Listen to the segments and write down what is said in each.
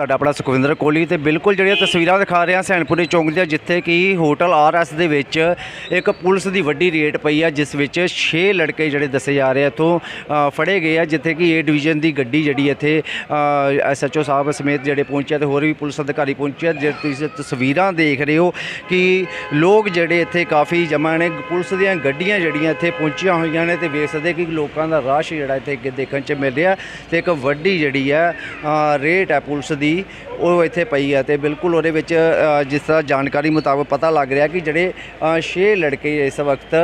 ਤੁਹਾਡਾ ਆਪਣਾ ਸੁਖਵਿੰਦਰ ਕੋਹਲੀ ਤੇ ਬਿਲਕੁਲ ਜਿਹੜੀਆਂ ਤਸਵੀਰਾਂ ਦਿਖਾ ਰਿਹਾ ਸੈਨਪੁਰੀ ਚੌਂਕ ਦੀਆਂ, ਜਿੱਥੇ ਕਿ ਹੋਟਲ ਆਰਐਸ ਦੇ ਵਿੱਚ ਇੱਕ ਪੁਲਿਸ ਦੀ ਵੱਡੀ ਰੇਡ ਪਈ ਆ, ਜਿਸ ਵਿੱਚ 6 ਲੜਕੇ ਜਿਹੜੇ ਦੱਸੇ ਜਾ ਰਹੇ ਆ, ਇੱਥੋਂ ਫੜੇ ਗਏ ਆ, ਜਿੱਥੇ ਕਿ ਏ ਡਿਵੀਜ਼ਨ ਦੀ ਗੱਡੀ ਜਿਹੜੀ ਇੱਥੇ ਐਸਐਚਓ ਸਾਹਿਬ ਸਮੇਤ ਜਿਹੜੇ ਪਹੁੰਚੇ ਤੇ ਹੋਰ ਵੀ ਪੁਲਿਸ ਅਧਿਕਾਰੀ ਪਹੁੰਚੇ ਜੇ ਤੁਸੀਂ ਤਸਵੀਰਾਂ ਦੇਖ ਰਹੇ ਹੋ ਕਿ ਲੋਕ ਜਿਹੜੇ ਇੱਥੇ ਕਾਫੀ ਜਮ੍ਹਾਂ ਨੇ, ਪੁਲਿਸ ਦੀਆਂ ਗੱਡੀਆਂ ਜਿਹੜੀਆਂ ਇੱਥੇ ਪਹੁੰਚੀਆਂ ਹੋਈਆਂ ਨੇ ਤੇ ਵੇਖ ਸਕਦੇ ਕਿ ਲੋਕਾਂ ਦਾ ਰਸ਼ ਜਿਹੜਾ ਇੱਥੇ ਅੱਗੇ ਦੇਖਣ 'ਚ ਮਿਲ ਰਿਹਾ ਤੇ ਇੱਕ ਵੱਡੀ ਜਿਹੜੀ ਹੈ ਰੇਟ ਹੈ ਪੁਲਿਸ ਦੀ ਉਹ ਇੱਥੇ ਪਈ ਹੈ ਤੇ ਬਿਲਕੁਲ ਉਹਦੇ ਵਿੱਚ ਜਿਸ ਤਰ੍ਹਾਂ ਜਾਣਕਾਰੀ ਮੁਤਾਬਕ ਪਤਾ ਲੱਗ ਰਿਹਾ ਕਿ ਜਿਹੜੇ 6 ਲੜਕੇ ਇਸ ਵਕਤ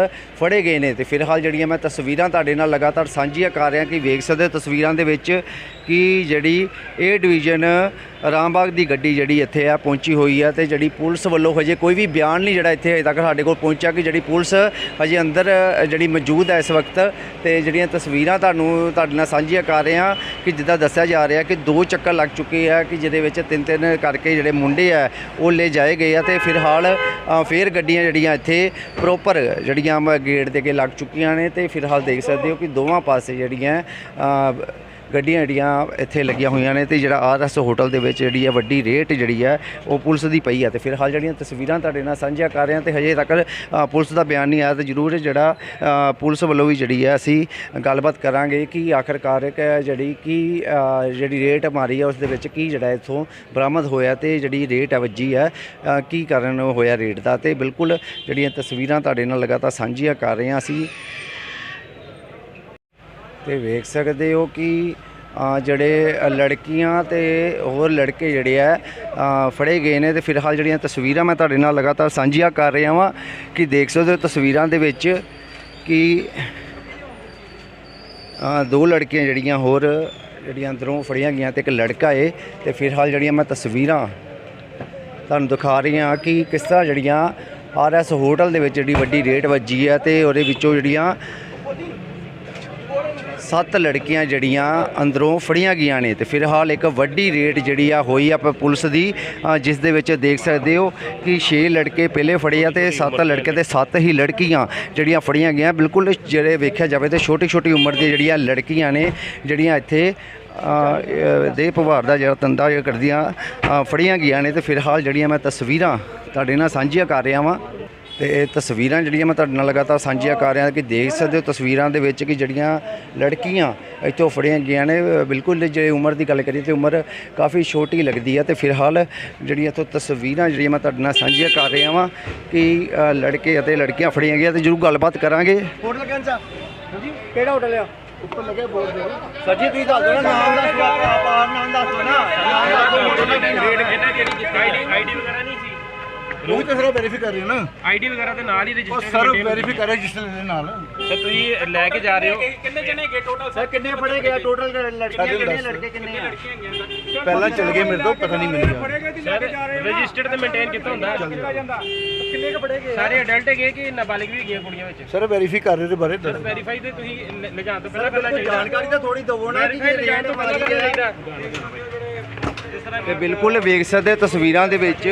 ਫੜੇ ਗਏ ਨੇ ਤੇ ਫਿਲਹਾਲ ਜਿਹੜੀਆਂ ਮੈਂ ਤਸਵੀਰਾਂ ਤੁਹਾਡੇ ਨਾਲ ਲਗਾਤਾਰ ਸਾਂਝੀਆਂ ਕਰ ਰਿਹਾ ਕਿ ਵੇਖ ਸਕਦੇ ਹੋ ਤਸਵੀਰਾਂ ਦੇ ਵਿੱਚ ਕਿ ਜਿਹੜੀ ਇਹ ਡਿਵੀਜ਼ਨ ਰਾਮਬਾਗ ਦੀ ਗੱਡੀ ਜਿਹੜੀ ਇੱਥੇ ਆ ਪਹੁੰਚੀ ਹੋਈ ਹੈ ਤੇ ਜਿਹੜੀ ਪੁਲਿਸ ਵੱਲੋਂ ਹਜੇ ਕੋਈ ਵੀ ਬਿਆਨ ਨਹੀਂ ਜਿਹੜਾ ਇੱਥੇ ਹਜੇ ਤੱਕ ਸਾਡੇ ਕੋਲ ਪਹੁੰਚਿਆ ਕਿ ਜਿਹੜੀ ਪੁਲਿਸ ਹਜੇ ਅੰਦਰ ਜਿਹੜੀ ਮੌਜੂਦ ਹੈ ਇਸ ਵਕਤ ਤੇ ਜਿਹੜੀਆਂ ਤਸਵੀਰਾਂ ਤੁਹਾਨੂੰ ਤੁਹਾਡੇ ਨਾਲ ਸਾਂਝੀਆਂ ਕਰ ਰਹੇ ਹਾਂ ਕਿ ਜਿੱਦਾਂ ਦੱਸਿਆ ਜਾ ਰਿਹਾ ਕਿ ਦੋ ਚੱਕਰ ਲੱਗ ਚੁੱਕੇ ਆ ਕਿ ਜਿਹਦੇ ਵਿੱਚ ਤਿੰਨ ਤਿੰਨ ਕਰਕੇ ਜਿਹੜੇ ਮੁੰਡੇ ਆ ਉਹ ਲੈ ਜਾਏ ਗਏ ਆ ਤੇ ਫਿਲਹਾਲ ਅ, ਫੇਰ ਗੱਡੀਆਂ ਜਿਹੜੀਆਂ ਇੱਥੇ ਪ੍ਰੋਪਰ ਜਿਹੜੀਆਂ ਗੇਟ ਦੇ ਅੱਗੇ ਲੱਗ ਚੁੱਕੀਆਂ ਨੇ ਤੇ ਫਿਲਹਾਲ ਦੇਖ ਸਕਦੇ ਹੋ ਕਿ ਦੋਵਾਂ ਪਾਸੇ ਜਿਹੜੀਆਂ ਗੱਡੀਆਂ ਜਿਹੜੀਆਂ ਇੱਥੇ ਲੱਗੀਆਂ ਹੋਈਆਂ ਨੇ ਤੇ ਜਿਹੜਾ ਆਰਐਸ ਹੋਟਲ ਦੇ ਵਿੱਚ ਜਿਹੜੀ ਹੈ ਵੱਡੀ ਰੇਟ ਜਿਹੜੀ ਹੈ ਉਹ ਪੁਲਿਸ ਦੀ ਪਈ ਹੈ ਤੇ ਫਿਲਹਾਲ ਜਿਹੜੀਆਂ ਤਸਵੀਰਾਂ ਤੁਹਾਡੇ ਨਾਲ ਸਾਂਝੀਆਂ ਕਰ ਰਹੇ ਹਾਂ ਤੇ ਹਜੇ ਤੱਕ ਪੁਲਿਸ ਦਾ ਬਿਆਨ ਨਹੀਂ ਆਇਆ ਤੇ ਜ਼ਰੂਰ ਜਿਹੜਾ ਪੁਲਿਸ ਵੱਲੋਂ ਵੀ ਜਿਹੜੀ ਹੈ ਅਸੀਂ ਗੱਲਬਾਤ ਕਰਾਂਗੇ ਕਿ ਆਖਰਕਾਰ ਜਿਹੜੀ ਕੀ ਜਿਹੜੀ ਰੇਟ ਮਾਰੀ ਹੈ ਉਸ ਦੇ ਵਿੱਚ ਕੀ ਜਿਹੜਾ ਇੱਥੋਂ ਬਰਾਮਦ ਹੋਇਆ ਤੇ ਜਿਹੜੀ ਰੇਟ ਹੈ ਵੱਜੀ ਹੈ ਕੀ ਕਾਰਨ ਹੋਇਆ ਰੇਟ ਦਾ ਤੇ ਬਿਲਕੁਲ ਜਿਹੜੀਆਂ ਤਸਵੀਰਾਂ ਤੁਹਾਡੇ ਨਾਲ ਲਗਾਤਾਰ ਸਾਂਝੀਆਂ ਕਰ ਰਹੇ ਹਾਂ ਅਸੀਂ। ਤੇ ਵੇਖ ਸਕਦੇ ਹੋ ਕਿ ਜਿਹੜੇ ਲੜਕੀਆਂ ਤੇ ਹੋਰ ਲੜਕੇ ਜਿਹੜੇ ਆ ਫੜੇ ਗਏ ਨੇ ਤੇ ਫਿਲਹਾਲ ਜਿਹੜੀਆਂ ਤਸਵੀਰਾਂ ਮੈਂ ਤੁਹਾਡੇ ਨਾਲ ਲਗਾਤਾਰ ਸਾਂਝੀਆਂ ਕਰ ਰਿਹਾ ਵਾਂ ਕਿ ਦੇਖ ਸਕਦੇ ਹੋ ਤਸਵੀਰਾਂ ਦੇ ਵਿੱਚ ਕਿ ਦੋ ਲੜਕੀਆਂ ਜਿਹੜੀਆਂ ਹੋਰ ਜਿਹੜੀਆਂ ਅੰਦਰੋਂ ਫੜੀਆਂ ਗਈਆਂ ਤੇ ਇੱਕ ਲੜਕਾ ਏ ਤੇ ਫਿਲਹਾਲ ਜਿਹੜੀਆਂ ਮੈਂ ਤਸਵੀਰਾਂ ਤੁਹਾਨੂੰ ਦਿਖਾ ਰਹੀ ਹਾਂ ਕਿ ਕਿਸ ਤਰ੍ਹਾਂ ਜਿਹੜੀਆਂ ਆਰਐਸ ਹੋਟਲ ਦੇ ਵਿੱਚ ਜਿਹੜੀ ਵੱਡੀ ਰੇਟ ਵੱਜੀ ਹੈ ਤੇ ਉਹਦੇ ਵਿੱਚੋਂ ਜਿਹੜੀਆਂ ਸੱਤ ਲੜਕੀਆਂ ਜਿਹੜੀਆਂ ਅੰਦਰੋਂ ਫੜੀਆਂ ਗਈਆਂ ਨੇ ਤੇ ਫਿਲਹਾਲ ਇੱਕ ਵੱਡੀ ਰੇਟ ਜਿਹੜੀ ਆ ਹੋਈ ਆ ਪੁਲਿਸ ਦੀ ਜਿਸ ਦੇ ਵਿੱਚ ਦੇਖ ਸਕਦੇ ਹੋ ਕਿ 6 ਲੜਕੇ ਪਹਿਲੇ ਫੜੇ ਆ ਤੇ 7 ਲੜਕੇ ਤੇ 7 ਹੀ ਲੜਕੀਆਂ ਜਿਹੜੀਆਂ ਫੜੀਆਂ ਗਈਆਂ। ਬਿਲਕੁਲ ਜਿਹੜੇ ਵੇਖਿਆ ਜਾਵੇ ਤੇ ਛੋਟੀ ਛੋਟੀ ਉਮਰ ਦੀਆਂ ਜਿਹੜੀਆਂ ਲੜਕੀਆਂ ਨੇ, ਜਿਹੜੀਆਂ ਇੱਥੇ ਦੇ ਪਵਾਰ ਦਾ ਜਿਹੜਾ ਤੰਦਾ ਕਰਦੀਆਂ ਫੜੀਆਂ ਗਈਆਂ ਨੇ ਤੇ ਫਿਲਹਾਲ ਜਿਹੜੀਆਂ ਮੈਂ ਤਸਵੀਰਾਂ ਤੁਹਾਡੇ ਨਾਲ ਸਾਂਝੀਆਂ ਕਰ ਰਿਹਾ ਵਾਂ। ਤੇ ਇਹ ਤਸਵੀਰਾਂ ਜਿਹੜੀਆਂ ਮੈਂ ਤੁਹਾਡੇ ਨਾਲ ਲਗਾਤਾਰ ਸਾਂਝੀਆਂ ਕਰ ਰਿਹਾ ਕਿ ਦੇਖ ਸਕਦੇ ਹੋ ਤਸਵੀਰਾਂ ਦੇ ਵਿੱਚ ਕਿ ਜਿਹੜੀਆਂ ਲੜਕੀਆਂ ਇੱਥੋਂ ਫੜੀਆਂ ਗਈਆਂ ਨੇ ਬਿਲਕੁਲ ਜੇ ਉਮਰ ਦੀ ਗੱਲ ਕਰੀਏ ਤੇ ਉਮਰ ਕਾਫੀ ਛੋਟੀ ਲੱਗਦੀ ਹੈ ਤੇ ਫਿਲਹਾਲ ਜਿਹੜੀਆਂ ਇੱਥੋਂ ਤਸਵੀਰਾਂ ਜਿਹੜੀਆਂ ਮੈਂ ਤੁਹਾਡੇ ਨਾਲ ਸਾਂਝੀਆਂ ਕਰ ਰਿਹਾ ਵਾਂ ਕਿ ਲੜਕੇ ਅਤੇ ਲੜਕੀਆਂ ਫੜੀਆਂ ਗਈਆਂ ਤੇ ਜਰੂਰ ਗੱਲਬਾਤ ਕਰਾਂਗੇ ਹੋਟਲ ਕਿਹੜਾ ਹਾਂਜੀ ਕਿਹੜਾ ਹੋਟਲ ਆ ਉੱਪਰ ਲੱਗਿਆ ਬੋਰਡ ਦੇ ਸਰ ਜੀ ਤੁਸੀਂ ਦੱਸ ਦਿਓ ਨਾ ਨਾਮ ਦੱਸ ਦਿਓ ਆਪਣਾ ਨਾਮ ਦੱਸ ਦਿਓ ਨਾ ਰੇਟ ਕਿਹਨਾਂ ਜਿਹੜੀ ਆਈਡੀ ਆਈਡੀ ਉਹ ਤਾਂ ਸਰ ਵੈਰੀਫਾਈ ਕਰ ਰਹੇ ਹੋ ਨਾ। ਆਈਡੀ ਵਗੈਰਾ ਤੇ ਨਾਲ ਹੀ ਉਹ ਰਜਿਸਟਰ ਸਰ ਵੈਰੀਫਾਈ ਕਰ ਰਹੇ ਰਜਿਸਟਰ ਦੇ ਨਾਲ। ਸਰ ਤੁਸੀਂ ਲੈ ਕੇ ਜਾ ਰਹੇ ਹੋ? ਕਿੰਨੇ ਜਣੇ ਗਏ ਟੋਟਲ ਸਰ? ਕਿੰਨੇ ਫੜੇ ਗਏ? ਟੋਟਲ ਲੜਕੀਆਂ ਕਿੰਨੇ ਲੜਕੇ ਕਿੰਨੇ ਆ ਪਹਿਲਾਂ ਚਲ ਗਏ ਮੇਰੇ ਤੋਂ ਪਤਾ ਨਹੀਂ ਮੈਨੂੰ ਸਰ ਰਜਿਸਟਰਡ ਤੇ ਮੇਨਟੇਨ ਕੀਤਾ ਹੁੰਦਾ। ਕਿੰਨੇ ਕ ਫੜੇ ਗਏ ਸਾਰੇ ਅਡਲਟ ਗਏ ਕਿ ਨਾਬਾਲਿਗ ਵੀ ਗਈਆਂ ਕੁੜੀਆਂ ਵਿੱਚ? ਸਰ ਵੈਰੀਫਾਈ ਕਰ ਰਹੇ ਦੇ ਬਾਰੇ ਸਰ ਵੈਰੀਫਾਈ ਤੇ ਤੁਸੀਂ ਲ- ਲਿਜਾਣ ਤੋਂ ਪਹਿਲਾਂ ਕਰਨਾ ਚਾਹੀਦਾ ਜਾਣਕਾਰੀ ਤਾਂ ਥੋੜੀ ਦਵੋ ਨਾ ਕਿ ਵੈਰੀਫਾਈ ਲਿਜਾਣ ਤੋਂ ਪਹਿਲਾਂ ਜਿਸ ਤਰ੍ਹਾਂ ਤੇ ਬਿਲਕੁਲ ਵੇਖ ਸਕਦੇ ਤਸਵੀਰਾਂ ਦੇ ਵਿੱਚ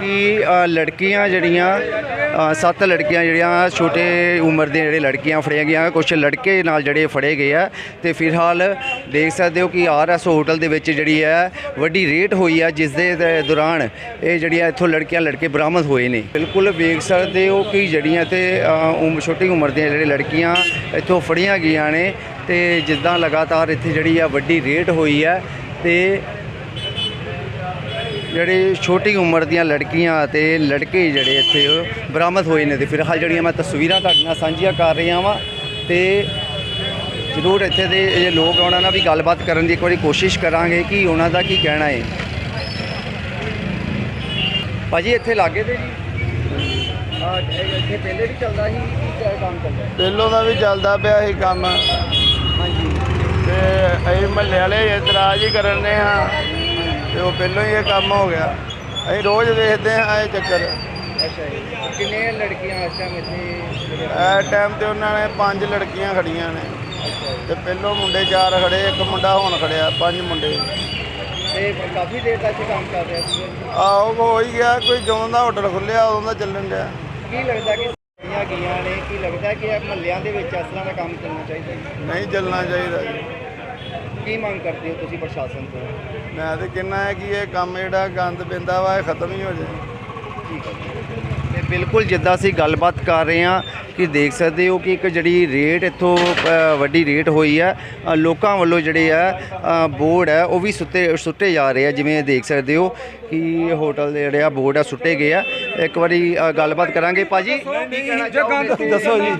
ਕਿ ਲੜਕੀਆਂ ਜਿਹੜੀਆਂ ਸੱਤ ਲੜਕੀਆਂ ਜਿਹੜੀਆਂ ਛੋਟੇ ਉਮਰ ਦੀਆਂ ਜਿਹੜੇ ਲੜਕੀਆਂ ਫੜੀਆਂ ਗਈਆਂ ਕੁਝ ਲੜਕੇ ਨਾਲ ਜਿਹੜੇ ਫੜੇ ਗਏ ਆ। ਤੇ ਫਿਲਹਾਲ ਦੇਖ ਸਕਦੇ ਹੋ ਕਿ ਆਰਐਸ ਹੋਟਲ ਦੇ ਵਿੱਚ ਜਿਹੜੀ ਹੈ ਵੱਡੀ ਰੇਟ ਹੋਈ ਆ ਜਿਸ ਦੇ ਦ- ਦੌਰਾਨ ਇਹ ਜਿਹੜੀਆਂ ਇੱਥੋਂ ਲੜਕੀਆਂ ਲੜਕੇ ਬਰਾਮਦ ਹੋਏ ਨੇ। ਬਿਲਕੁਲ ਵੇਖ ਸਕਦੇ ਹੋ ਕਿ ਜਿਹੜੀਆਂ ਤੇ ਅ, ਛੋਟੀ ਉਮਰ ਦੀਆਂ ਜਿਹੜੇ ਲੜਕੀਆਂ ਇੱਥੋਂ ਫੜੀਆਂ ਗਈਆਂ ਨੇ। ਤੇ ਜਿੱਦਾਂ ਲਗਾਤਾਰ ਇੱਥੇ ਜਿਹੜੀ ਆ ਵੱਡੀ ਰੇਟ ਹੋਈ ਹੈ ਤੇ ਜਿਹੜੇ ਛੋਟੀ ਉਮਰ ਦੀਆਂ ਲੜਕੀਆਂ ਅਤੇ ਲੜਕੇ ਜਿਹੜੇ ਇੱਥੇ ਬਰਾਮਦ ਹੋਏ ਨੇ ਤੇ ਫਿਲਹਾਲ ਜਿਹੜੀਆਂ ਮੈਂ ਤਸਵੀਰਾਂ ਤੁਹਾਡੇ ਨਾਲ ਸਾਂਝੀਆਂ ਕਰ ਰਿਹਾ ਵਾਂ ਤੇ ਜ਼ਰੂਰ ਇੱਥੇ ਦੇ ਇਹ ਲੋਕ ਉਹਨਾਂ ਨਾਲ ਵੀ ਗੱਲਬਾਤ ਕਰਨ ਦੀ ਇੱਕ ਵਾਰੀ ਕੋਸ਼ਿਸ਼ ਕਰਾਂਗੇ ਕਿ ਉਹਨਾਂ ਦਾ ਕੀ ਕਹਿਣਾ ਹੈ। ਭਾਜੀ ਇੱਥੇ ਲਾਗੇ ਤੇ ਜੀ? ਇੱਥੇ ਪਹਿਲੇ ਵੀ ਚੱਲਦਾ ਸੀ ਕੀ ਕੰਮ ਚੱਲਦਾ? ਪਹਿਲੋਂ ਦਾ ਵੀ ਚੱਲਦਾ ਪਿਆ ਸੀ ਕੰਮ। ਹਾਂਜੀ। ਤੇ ਅਸੀਂ ਮਹੱਲੇ ਵਾਲੇ ਇਤਰਾਜ਼ ਹੀ ਕਰਨ ਹਾਂ। ਤੇ ਉਹ ਪਹਿਲੋਂ ਹੀ ਇਹ ਕੰਮ ਹੋ ਗਿਆ। ਅਸੀਂ ਰੋਜ਼ ਵੇਖਦੇ ਹਾਂ ਇਹ ਚੱਕਰ। ਅੱਛਾ ਜੀ। ਕਿੰਨੇ ਲੜਕੀਆਂ ਇਸ ਟਾਈਮ ਇੱਥੇ ਇਹ ਟਾਈਮ ਤੇ ਉਹਨਾਂ ਨੇ ਪੰਜ ਲੜਕੀਆਂ ਖੜੀਆਂ ਨੇ। ਤੇ ਪਹਿਲੋਂ ਮੁੰਡੇ ਚਾਰ ਖੜੇ ਇੱਕ ਮੁੰਡਾ ਹੁਣ ਖੜਿਆ ਪੰਜ ਮੁੰਡੇ। ਤੇ ਕਾਫੀ ਦੇਰ ਤੱਕ ਕੰਮ ਕਰ ਰਿਹਾ ਸੀ। ਆਹੋ ਹੋ ਹੀ ਗਿਆ। ਕੋਈ ਜਦੋਂ ਦਾ ਹੋਟਲ ਖੁੱਲਿਆ ਉਦੋਂ ਦਾ ਚੱਲਣ ਡਿਆ। ਕੀ ਲੱਗਦਾ ਕਿ ਸਾਰੀਆਂ ਗਈਆਂ ਨੇ? ਕੀ ਲੱਗਦਾ ਕਿ ਇਹ ਮਹੱਲਿਆਂ ਦੇ ਵਿੱਚ ਇਸ ਤਰ੍ਹਾਂ ਦਾ ਕੰਮ ਚੱਲਣਾ ਚਾਹੀਦਾ? ਨਹੀਂ ਚੱਲਣਾ ਚਾਹੀਦਾ ਜੀ। ਕੀ ਮੰਗ ਕਰਦੇ ਹੋ ਤੁਸੀਂ ਪ੍ਰਸ਼ਾਸਨ ਤੋਂ? ਮੈਂ ਤੇ ਕਿੰਨਾ ਹੈ ਕਿ ਇਹ ਕੰਮ ਜਿਹੜਾ ਗੰਦ ਪੈਂਦਾ ਵਾ ਇਹ ਖਤਮ ਹੀ ਹੋ ਜਾਏ। ਠੀਕ ਹੈ ਤੇ ਬਿਲਕੁਲ ਜਿੱਦਾਂ ਅਸੀਂ ਗੱਲਬਾਤ ਕਰ ਰਹੇ ਹਾਂ ਕਿ ਦੇਖ ਸਕਦੇ ਹੋ ਕਿ ਇੱਕ ਜਿਹੜੀ ਰੇਟ ਇੱਥੋਂ ਅ, ਵੱਡੀ ਰੇਟ ਹੋਈ ਹੈ ਅ, ਲੋਕਾਂ ਵੱਲੋਂ ਜਿਹੜੇ ਆ ਬੋਰਡ ਹੈ ਉਹ ਵੀ ਸੁੱਤੇ ਸੁੱਟੇ ਜਾ ਰਹੇ ਆ। ਜਿਵੇਂ ਦੇਖ ਸਕਦੇ ਹੋ ਕਿ ਹੋਟਲ ਦੇ ਜਿਹੜੇ ਆ ਬੋਰਡ ਆ ਸੁੱਟੇ ਗਏ ਆ। ਇੱਕ ਵਾਰੀ ਅ, ਗੱਲਬਾਤ ਕਰਾਂਗੇ ਭਾਜੀ। ਦੱਸੋ ਜੀ।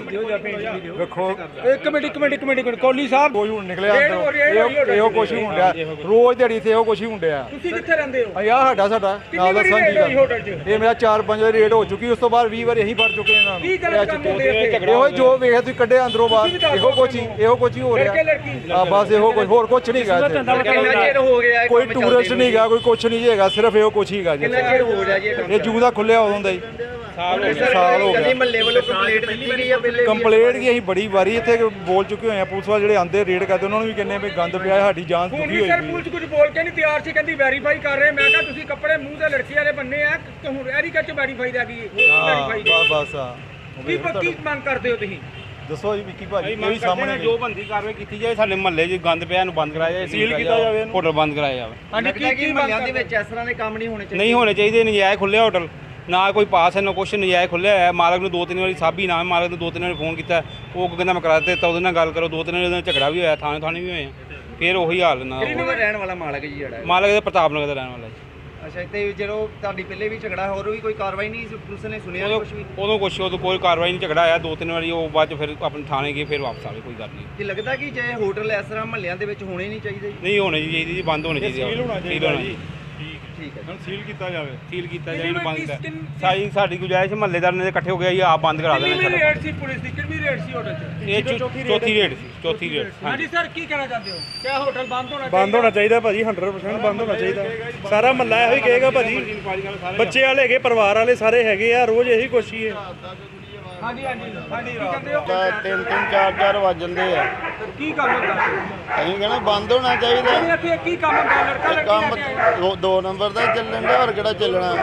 ਵੇਖੋ। ਇੱਕ ਮਿੰਟ ਇੱਕ ਮਿੰਟ ਇੱਕ ਮਿੰਟ ਇੱਕ ਮਿੰਟ। ਕੋਲੀ ਸਾਹਿਬ ਕੋਈ ਹੁਣ ਨਿਕਲਿਆ ਅੰਦਰੋਂ। ਇਹੋ ਇਹੋ ਕੁਛ ਹੀ ਹੁੰਦਿਆ। ਰੋਜ਼ ਦਿਹਾੜੀ ਤੇ ਇਹੋ ਕੁਛ ਹੀ ਹੁੰਦਿਆ। ਤੁਸੀਂ ਕਿੱਥੇ ਰਹਿੰਦੇ ਹੋ? ਆ ਸਾਡਾ ਸਾਡਾ। ਨਾਲ ਦਾ ਵਾਰੀ ਹੋਈ ਹੋਟਲ 'ਚ? ਇਹ ਮੇਰਾ 4-5 ਵਾਰੀ ਰੇਟ ਹੋ ਚੁੱਕੀ ਉਸ ਤੋਂ ਬਾਅਦ 20 ਵਾਰੀ ਅਸੀਂ ਭਰ ਚੁੱਕੇ ਇਹਨਾਂ ਨੂੰ। ਕੀ ਗਲਤ ਕੰਮ ਹੁੰਦੇ ਇੱਥੇ? ਇਹੋ ਜੋ ਵੇਖਿਆ ਤੁਸੀਂ ਕੱਢਿਆ ਅੰਦਰੋਂ ਬਾਹਰ। ਇਹੋ ਕੁਛ ਹੀ ਇਹੋ ਕੁਛ ਹੀ ਹੋ ਰਿਹਾ। ਲੜਕੇ ਲੜਕੀ। ਆ ਬਸ ਇਹੋ ਕੁਛ ਹੋਰ ਕੁਛ ਨਹੀਂ ਗਾ ਇੱਥੇ। ਕਿੰਨਾ ਚਿਰ ਹੋ ਗਿਆ ਇਹ ਕੋਈ ਕੰਮ ਚੱਲਦੇ ਟੂਰਿਸਟ ਨਹੀਂ ਗਾ ਕੋਈ ਕੁਛ ਨਹੀਂ ਹੈਗਾ ਸਿਰਫ ਇਹੋ ਕੁਛ ਹੀ ਗਾ ਜੀ। ਕਿੰਨਾ ਚਿਰ ਹੋ ਰਿਹਾ ਜੀ ਇਹ ਕੰਮ ਇਹ ਜੂ ਦਾ ਖੁੱਲਿਆ ਉਦੋਂ ਦਾ ਹੀ ਸਾਲ ਹੋ ਗਿਆ। ਕਦੀ ਮਹੱਲੇ ਵੱਲੋਂ ਕੰਪਲੀਟ ਦਿੱਤੀ ਗਈ ਆ ਪਹਿਲੇ ਵੀ? ਕੰਪਲੇਂਟ ਕੀ ਅਸੀਂ ਬੜੀ ਵਾਰੀ ਇੱਥੇ ਬੋਲ ਚੁੱਕੇ ਹੋਏ ਆ। ਪੁਲਿਸ ਵਾਲੇ ਜਿਹੜੇ ਆਂਦੇ ਰੇਡ ਕਰਦੇ ਉਹਨਾਂ ਨੂੰ ਵੀ ਕਹਿੰਦੇ ਵੀ ਗੰਦ ਪਿਆ ਹੈ, ਸਾਡੀ ਜਾਨ ਦੁਖੀ ਹੋਈ ਸਰ ਹੈ। ਪੁਲਿਸ ਕੁਝ ਬੋਲ ਕੇ ਨਹੀਂ ਤਿਆਰ ਸੀ ਕਹਿੰਦੀ ਵੈਰੀਫਾਈ ਕਰ ਰਹੇ ਮੈਂ ਕਿਹਾ ਤੁਸੀਂ ਕੱਪੜੇ ਮੂੰਹ ਤੇ ਲੜਕੀ ਵਾਲੇ ਬੰਨੇ ਆ ਹੁਣ ਐਰੀਕਲਚਰ ਵੈਰੀਫਾਈ ਦਾ ਕੀ ਹਾਂ ਵੈਰੀਫਾਈ ਬਸ ਬਸ ਆ ਕੀ ਕੀ ਮੰਗ ਕਰਦੇ ਹੋ ਤੁਸੀਂ? ਦੱਸੋ ਜੀ ਵਿੱਕੀ ਭਾਜੀ ਇਹ ਵੀ ਸਾਹਮਣੇ ਜੋ ਬੰਦੀ ਕਾਰਵਾਈ ਕੀਤੀ ਜਾਏ ਸਾਡੇ ਮਹੱਲੇ 'ਚ ਗੰਦ ਪਿਆ ਇਹਨੂੰ ਬੰਦ ਕਰਾਇਆ ਜਾਏ ਸੀਲ ਕੀਤਾ ਜਾਵੇ ਇਹਨੂੰ। ਹੋਟਲ ਬੰਦ ਕਰਾਇਆ ਜਾਵੇ। ਹਾਂਜੀ ਲੱਗਦਾ ਕਿ ਮਹੱਲਿਆਂ ਦੇ ਵਿੱਚ ਇਸ ਤਰ੍ਹਾਂ ਦੇ ਕੰਮ ਨਹੀਂ ਹੋਣੇ ਚਾਹੀਦੇ। ਨਹੀਂ ਹੋਣੇ ਚਾਹੀਦੇ ਨਜਾਇਜ਼ ਖੁੱਲਿਆ ਹੋਟਲ। ਨਾ ਕੋਈ ਪਾਸ ਹੈ ਨਾ ਕੁਛ ਨਜਾਇਜ਼ ਖੁੱਲਿਆ ਹੋਇਆ ਮਾਲਕ ਨੂੰ ਦੋ ਤਿੰਨ ਵਾਰੀ ਸਾਬੀ ਨਾਮ ਮਾਲਕ ਨੂੰ ਦੋ ਤਿੰਨ ਵਾਰੀ ਫੋਨ ਕੀਤਾ ਉਹ ਕਹਿੰਦਾ ਮੈਂ ਕਰਾ ਦਿੱਤਾ ਉਹਦੇ ਨਾਲ ਗੱਲ ਕਰੋ ਦੋ ਤਿੰਨ ਵਾਰੀ ਉਹਦੇ ਨਾਲ ਝਗੜਾ ਵੀ ਹੋਇਆ ਥਾਣੇ ਥਾਣੇ ਵੀ ਹੋਏ ਆ। ਫਿਰ ਉਹੀ ਹਾਲ ਨਾ ਕਿਹਨੂੰ ਦਾ ਰਹਿਣ ਵਾਲਾ ਮਾਲਕ ਜੀ ਜਿਹੜਾ? ਮਾਲਕ ਦੇ ਪ੍ਰਤਾਪ ਨਗਰ ਦਾ ਰਹਿਣ ਵਾਲਾ ਜੀ। ਅੱਛਾ ਤੇ ਜਦੋਂ ਤੁਹਾਡੀ ਪਹਿਲੇ ਵੀ ਝਗੜਾ ਹੋਰ ਵੀ ਕੋਈ ਕਾਰਵਾਈ ਨਹੀਂ ਪੁਲਿਸ ਨੇ ਸੁਣਿਆ ਕੁਝ ਵੀ? ਉਦੋਂ ਕੁਛ ਉਦੋਂ ਕੋਈ ਕਾਰਵਾਈ ਨਹੀਂ ਝਗੜਾ ਆਇਆ ਦੋ ਤਿੰਨ ਵਾਰੀ ਉਹ ਬਾਅਦ ਚ ਫਿਰ ਆਪਣੇ ਥਾਣੇ ਗਏ ਫਿਰ ਵਾਪਸ ਆ ਗਏ ਕੋਈ ਗੱਲ ਨਹੀਂ। ਕਿ ਲੱਗਦਾ ਕਿ ਜੇ ਹੋਟਲ ਇਸ ਤਰ੍ਹਾਂ ਮਹੱਲਿਆਂ ਦੇ ਵਿੱਚ ਹੋਣੇ ਨਹੀਂ ਚਾਹੀਦੇ? ਨਹੀਂ ਹੋਣੇ ਚਾਹੀਦੀ ਜੀ ਬੰਦ ਹੋਣੇ ਚਾਹੀਦੇ ਸੀਲ ਹੋਣਾ ਚਾਹੀਦਾ ਜੀ। ਠੀਕ ਹੈ ਹੁਣ ਸੀਲ ਕੀਤਾ ਜਾਵੇ। ਸੀਲ ਕੀਤਾ ਇਹਨੂੰ ਬੰਦ ਕਰ ਕਿੰਨ- ਸਾਡੀ ਗੁਜਾਇਸ਼ ਮਹੱਲੇਦਾਰ ਨੇ ਇਕੱਠੇ ਹੋ ਗਏ ਜੀ ਆਪ ਬੰਦ ਕਰਾ ਦੇਣਾ ਵੀ ਸਾਡਾ। ਰੇਟ ਸੀ ਪੁਲਿਸ ਦੀ ਕਿੰਨੀ ਰੇਟ ਸੀ ਹੋਟਲ 'ਚ? ਇਹ ਚੌਥੀ ਰੇਟ ਸੀ? ਚੌਥੀ ਰੇਟ ਹਾਂਜੀ ਹਾਂਜੀ ਸਰ ਕੀ ਕਹਿਣਾ ਚਾਹੁੰਦੇ ਹੋ? ਕਿਆ ਹੋਟਲ ਬੰਦ ਹੋਣਾ ਬੰਦ ਹੋਣਾ ਚਾਹੀਦਾ? ਭਾਜੀ 100% ਬੰਦ ਹੋਣਾ ਚਾਹੀਦਾ। ਸਾਰਾ ਮੱਲਾ ਇਹੋ ਹੀ ਕਹੇਗਾ ਭਾਜੀ ਬੱਚੇ ਵਾਲੇ ਹੈਗੇ ਪਰਿਵਾਰ ਵਾਲੇ ਸਾਰੇ ਹੈਗੇ ਆ ਰੋਜ਼ ਇਹੀ ਕੁਛ ਹੀ ਹੈ। ਹਾਂਜੀ ਹਾਂਜੀ ਹਾਂਜੀ। ਕੀ ਕਹਿੰਦੇ ਹੋ? ਤਾਂ ਤਿੰਨ ਤਿੰਨ ਚਾਰ ਚਾਰ ਵੱਜ ਜਾਂਦੇ ਆ ਕੀ ਕੰਮ ਹੁੰਦਾ? ਅਸੀਂ ਕਹਿੰਦੇ ਬੰਦ ਹੋਣਾ ਚਾਹੀਦਾ। ਨਹੀਂ ਇੱਥੇ ਕੀ ਕੰਮ ਹੁੰਦਾ? ਲੜਕਾ ਇਹ ਲੜਕੀ ਕੰਮ ਲੈ ਕੇ ਆਏ ਹੋ? ਦੋ- ਦੋ ਨੰਬਰ ਦਾ ਚੱਲਣ ਦਾ ਹੋਰ ਕਿਹੜਾ ਚੱਲਣਾ?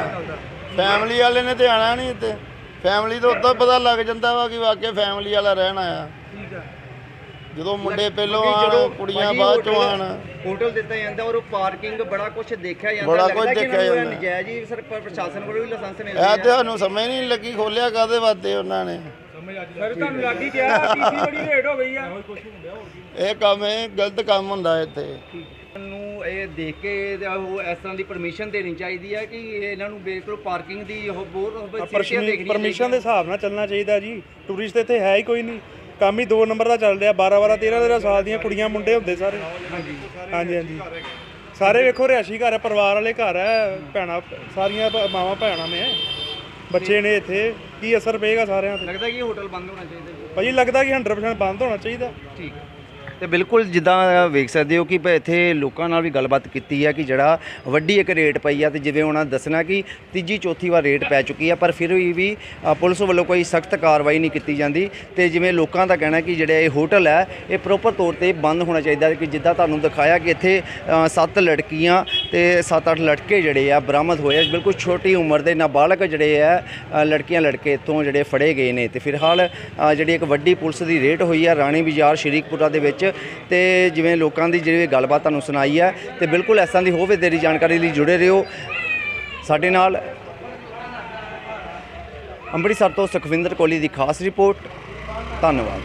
ਫੈਮਿਲੀ ਵਾਲੇ ਨੇ ਤੇ ਆਣਾ ਨਹੀਂ ਇੱਥੇ। ਫੈਮਿਲੀ ਤੋਂ ਉਦੋਂ ਪਤਾ ਲੱਗ ਜਾਂਦਾ ਵਾ ਕਿ ਵਾਕਿਆ ਫੈਮਿਲੀ ਵਾਲਾ ਰਹਿਣ ਆਇਆ। ਠੀਕ ਹੈ ਜਦੋਂ ਮੁੰਡੇ ਪਹਿਲੋਂ ਆਣ ਕੁੜੀਆਂ ਬਾਅਦ ਚੋਂ ਆਣ ਹੋਟਲ ਦਿੱਤਾ ਜਾਂਦਾ ਔਰ ਪਾਰਕਿੰਗ ਬੜਾ ਕੁਝ ਦੇਖਿਆ ਜਾਂਦਾ ਬੜਾ ਲੱਗਦਾ ਕਿ ਇਹਨਾਂ ਦੇਖਿਆ ਨੂੰ ਇਹ ਜਾਂਦਾ। ਨਜਾਇਜ਼ ਹੀ ਸਰ ਪ੍ਰਸ਼ਾਸਨ ਕੋਲੋਂ ਵੀ ਲਾਇਸੈਂਸ ਮਿਲ ਇਹ ਰਿਹਾ ਤੇ ਸਾਨੂੰ ਸਮਝ ਨਹੀਂ ਲੱਗੀ ਖੋਲਿਆ ਕਾਦੇ ਵਾਸਤੇ ਉਹਨਾਂ ਨੇ? ਸਰ ਤੁਹਾਨੂੰ ਲੱਗ ਹੀ ਗਿਆ ਪੀਸੀ ਬੜੀ ਰੇਟ ਹੋ ਗਈ ਆ। ਇਹ ਕੰਮ ਇਹ ਗਲਤ ਕੰਮ ਹੁੰਦਾ ਇੱਥੇ। ਨੂੰ ਇਹ ਦੇਖ ਕੇ ਤੇ ਉਹ ਇਸ ਤਰ੍ਹਾਂ ਦੀ ਪਰਮਿਸ਼ਨ ਦੇਣੀ ਚਾਹੀਦੀ ਹੈ ਕਿ ਇਹਨਾਂ ਨੂੰ ਬਿਲਕੁਲ ਪਾਰਕਿੰਗ ਦੀ ਉਹ ਬਹੁਤ ਪਰਮਿਸ਼ਨ ਦੇ ਹਿਸਾਬ ਨਾਲ ਚੱਲਣਾ ਚਾਹੀਦਾ ਜੀ। ਟੂਰਿਸਟ ਇੱਥੇ ਹੈ ਹੀ ਕੋਈ ਨਹੀਂ। ਕੰਮ ਹੀ 2 ਨੰਬਰ ਦਾ ਚੱਲ ਰਿਹਾ 12 12 13 13 ਸਾਲ ਦੀਆਂ ਕੁੜੀਆਂ ਮੁੰਡੇ ਹੁੰਦੇ ਸਾਰੇ। ਹਾਂਜੀ ਹਾਂਜੀ। ਸਾਰੇ ਵੇਖੋ ਰਿਹਾਸ਼ੀ ਘਰ ਹੈ ਪਰਿਵਾਰ ਵਾਲੇ ਘਰ ਹੈ ਭੈਣਾਂ ਸਾਰੀਆਂ ਮਾਵਾਂ ਭੈਣਾਂ ਨੇ। ਬੱਚੇ ਨੇ ਇੱਥੇ। ਕੀ ਅਸਰ ਪਏਗਾ ਸਾਰਿਆਂ ਤੇ? ਲੱਗਦਾ ਕਿ ਹੋਟਲ ਬੰਦ ਹੋਣਾ ਚਾਹੀਦਾ ਭਾਜੀ ਲੱਗਦਾ ਕਿ 100% ਬੰਦ ਹੋਣਾ ਚਾਹੀਦਾ। ਠੀਕ। ਤੇ ਬਿਲਕੁਲ ਜਿੱਦਾਂ ਵੇਖ ਸਕਦੇ ਹੋ ਕਿ ਪ- ਇੱਥੇ ਲੋਕਾਂ ਨਾਲ ਵੀ ਗੱਲਬਾਤ ਕੀਤੀ ਹੈ ਕਿ ਜਿਹੜਾ ਵੱਡੀ ਇੱਕ ਰੇਟ ਪਈ ਆ ਤੇ ਜਿਵੇਂ ਉਹਨਾਂ ਦੱਸਣਾ ਕਿ ਤੀਜੀ ਚੌਥੀ ਵਾਰ ਰੇਟ ਪੈ ਚੁੱਕੀ ਆ, ਪਰ ਫਿਰ ਵੀ ਪੁਲਿਸ ਵੱਲੋਂ ਕੋਈ ਸਖਤ ਕਾਰਵਾਈ ਨਹੀਂ ਕੀਤੀ ਜਾਂਦੀ ਤੇ ਜਿਵੇਂ ਲੋਕਾਂ ਦਾ ਕਹਿਣਾ ਕਿ ਜਿਹੜਾ ਇਹ ਹੋਟਲ ਹੈ, ਇਹ ਪ੍ਰੋਪਰ ਤੌਰ ਤੇ ਬੰਦ ਹੋਣਾ ਚਾਹੀਦਾ ਕਿ ਜਿੱਦਾਂ ਤੁਹਾਨੂੰ ਦਿਖਾਇਆ ਕਿ ਇੱਥੇ ਸੱਤ ਲੜਕੀਆਂ ਤੇ 7-8 ਲੜਕੇ ਜਿਹੜੇ ਆ ਬਰਾਮਦ ਹੋਏ ਆ, ਬਿਲਕੁਲ ਛੋਟੀ ਉਮਰ ਦੇ ਨਾਬਾਲਗ ਜਿਹੜੇ ਆ ਲੜਕੀਆਂ ਲੜਕੇ ਇੱਥੋਂ ਜਿਹੜੇ ਫੜੇ ਗਏ ਨੇ ਤੇ ਫਿਲਹਾਲ ਜਿਹੜੀ ਇੱਕ ਵੱਡੀ ਪੁਲਿਸ ਦੀ ਰੇਟ ਹੋਈ ਆ, ਰਾਣੀ ਬਾਜ਼ਾਰ ਸ਼ਰੀਕਪੁਰਾ ਦੇ ਵਿੱਚ ਤੇ ਜਿਵੇਂ ਲੋਕਾਂ ਦੀ ਜਿਹੜੀ ਗੱਲਬਾਤ ਤੁਹਾਨੂੰ ਸੁਣਾਈ ਹੈ ਤੇ ਬਿਲਕੁਲ ਇਸ ਤਰ੍ਹਾਂ ਦੀ ਹੋਵੇ ਤੇਰੀ ਜਾਣਕਾਰੀ ਲਈ ਜੁੜੇ ਰਹੋ। ਸਾਡੇ ਨਾਲ ਅੰਮ੍ਰਿਤਸਰ ਤੋਂ ਸੁਖਵਿੰਦਰ ਕੋਹਲੀ ਦੀ ਖਾਸ ਰਿਪੋਰਟ। ਧੰਨਵਾਦ।